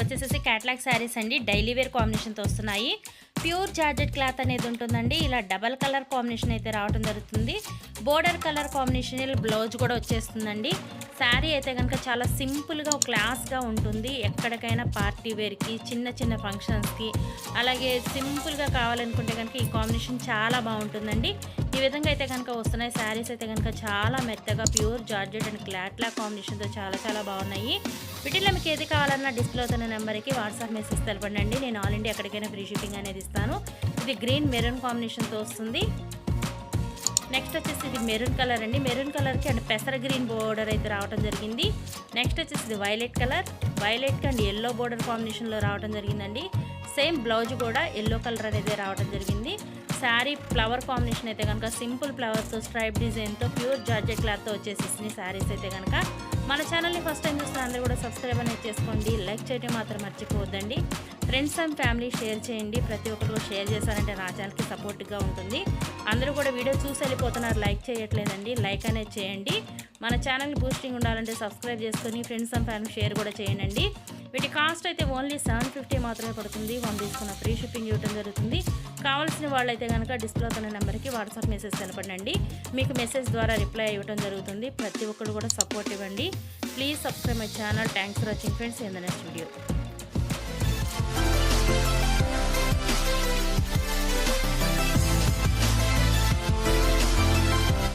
వచ్చేసేసి క్యాట్లాగ్ శారీస్ అండి. Daily wear కాంబినేషన్తో వస్తున్నాయి. ప్యూర్ జార్జెట్ క్లాత్ అనేది ఉంటుందండి. ఇలా డబల్ కలర్ కాంబినేషన్ అయితే రావడం జరుగుతుంది. బోర్డర్ కలర్ కాంబినేషన్ బ్లౌజ్ కూడా వచ్చేస్తుందండి. శారీ అయితే కనుక చాలా సింపుల్గా క్లాస్గా ఉంటుంది. ఎక్కడికైనా పార్టీ వేర్కి చిన్న చిన్న ఫంక్షన్స్కి అలాగే సింపుల్గా కావాలనుకుంటే కనుక ఈ కాంబినేషన్ చాలా బాగుంటుందండి. ఈ విధంగా అయితే కనుక వస్తున్నాయి. శారీస్ అయితే కనుక చాలా మెత్తగా ప్యూర్ జార్జెట్ అండ్ క్లాట్లా కాంబినేషన్తో చాలా చాలా బాగున్నాయి. వీటిలో మీకు ఏది కావాలన్నా డిస్ప్లే అవుతున్న నెంబర్కి వాట్సాప్ మెసేజ్ తెలపండి నేను ఆల్ ఇండియా ఎక్కడికైనా ఫ్రీ షిప్పింగ్ అనేది ఇస్తాను. ఇది గ్రీన్ మెరూన్ కాంబినేషన్తో వస్తుంది. నెక్స్ట్ వచ్చేసి ఇది మెరూన్ కలర్ అండి. మెరూన్ కలర్కి అండ్ పెసర గ్రీన్ బోర్డర్ అయితే రావడం జరిగింది. నెక్స్ట్ వచ్చేసి ఇది violet colour. Violet and yellow border కాంబినేషన్లో రావడం జరిగిందండి. సేమ్ బ్లౌజ్ కూడా ఎల్లో కలర్ అనేది రావడం జరిగింది. శారీ ఫ్లవర్ కాంబినేషన్ అయితే కనుక సింపుల్ ఫ్లవర్స్ స్ట్రైప్ డిజైన్తో ప్యూర్ జార్జెట్ క్లాత్తో వచ్చేసేసిన శారీస్ అయితే కనుక మన ఛానల్ని ఫస్ట్ టైం చూస్తున్న అందరూ కూడా సబ్స్క్రైబ్ అనేది చేసుకోండి. లైక్ చేయడం మాత్రం మర్చిపోవద్దండి. ఫ్రెండ్స్ అండ్ ఫ్యామిలీ షేర్ చేయండి. ప్రతి ఒక్కరు షేర్ చేశారంటే నా ఛానల్కి సపోర్ట్గా ఉంటుంది. అందరూ కూడా వీడియో చూసి వెళ్ళిపోతున్నారు. లైక్ చేయట్లేదండి. లైక్ అనేది చేయండి. మన ఛానల్ బూస్టింగ్ ఉండాలంటే సబ్స్క్రైబ్ చేసుకొని ఫ్రెండ్స్ అండ్ ఫ్యామిలీ షేర్ కూడా చేయండి. వీటి కాస్ట్ అయితే ఓన్లీ సెవెన్ ఫిఫ్టీ మాత్రమే పడుతుంది. వన్ తీసుకున్న ఫ్రీ షిప్పింగ్ ఇవ్వడం జరుగుతుంది. కావాల్సిన వాళ్ళైతే కనుక డిస్ప్లే అవుతున్న నెంబర్కి వాట్సాప్ మెసేజ్ కనపడండి. మీకు మెసేజ్ ద్వారా రిప్లై ఇవ్వడం జరుగుతుంది. ప్రతి ఒక్కరు కూడా సపోర్ట్ ఇవ్వండి. Please subscribe my channel. Thanks for watching friends. In the next video